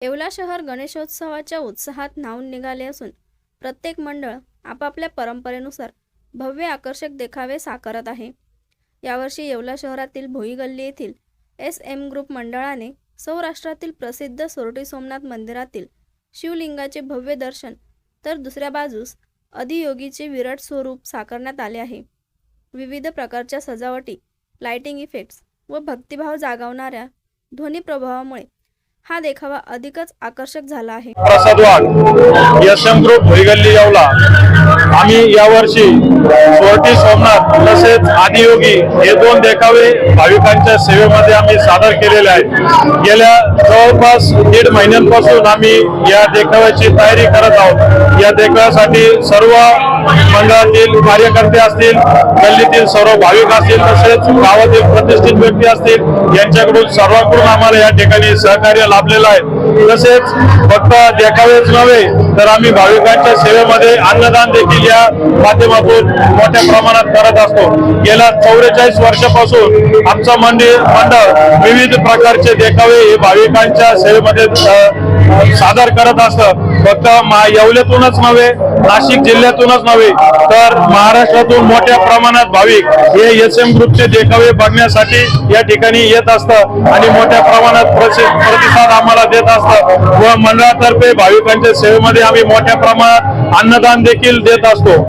येवला शहर गणेशोत्सवाच्या उत्साहात न्हावून निघाले असून प्रत्येक मंडळ आपापल्या परंपरेनुसार भव्य आकर्षक देखावे साकारत आहे. यावर्षी येवला शहरातील भोई गल्ली येथील एस एम ग्रुप मंडळाने सौराष्ट्रातील प्रसिद्ध सोरटी सोमनाथ मंदिरातील शिवलिंगाचे भव्य दर्शन तर दुसऱ्या बाजूस अधियोगीचे विराट स्वरूप साकारण्यात आले आहे. विविध प्रकारच्या सजावटी लाइटिंग इफेक्ट्स व भक्तिभाव जागवणाऱ्या ध्वनी प्रभावामुळे हा देखावा अधिकच आकर्षक झाला आहे. Prasad Wagh S M group Bhuigalli Yeola. आम्ही यावर्षी सोरटी सोमनाथ तसेच आदियोगी हे दोन देखावे भाविकांच्या सेवेमध्ये आम्ही सादर केलेले आहेत. गेल्या जवळपास दीड महिन्यांपासून आम्ही या देखाव्याची तयारी करत आहोत. या देखाव्यासाठी सर्व मंडळातील कार्यकर्ते असतील गल्लीतील सर्व भाविक असतील तसेच गावातील प्रतिष्ठित व्यक्ती असतील यांच्याकडून सर्वांकडून आम्हाला या ठिकाणी सहकार्य लाभलेलं आहे. तसेच फक्त देखावेच नव्हे तर आम्ही भाविकांच्या सेवेमध्ये अन्नदान देखील या माध्यमातून मोठ्या प्रमाणात करत असतो. गेल्या चौवेचाळीस वर्षापासून आमचं मंदिर मंडळ विविध प्रकारचे देखावे हे भाविकांच्या सेवेमध्ये सादर करत असतं. फक्त मा येवल्यातूनच नव्हे नाशिक जिल्ह्यातूनच नव्हे तर महाराष्ट्रातून मोठ्या प्रमाणात भाविक हे एस एम ग्रुपचे देखावे बघण्यासाठी या ठिकाणी येत असतं आणि मोठ्या प्रमाणात प्रतिसाद आम्हाला देत असतं. व मंडळातर्फे भाविकांच्या सेवेमध्ये आम्ही मोठ्या प्रमाणात अन्नदान देखील देत असतो.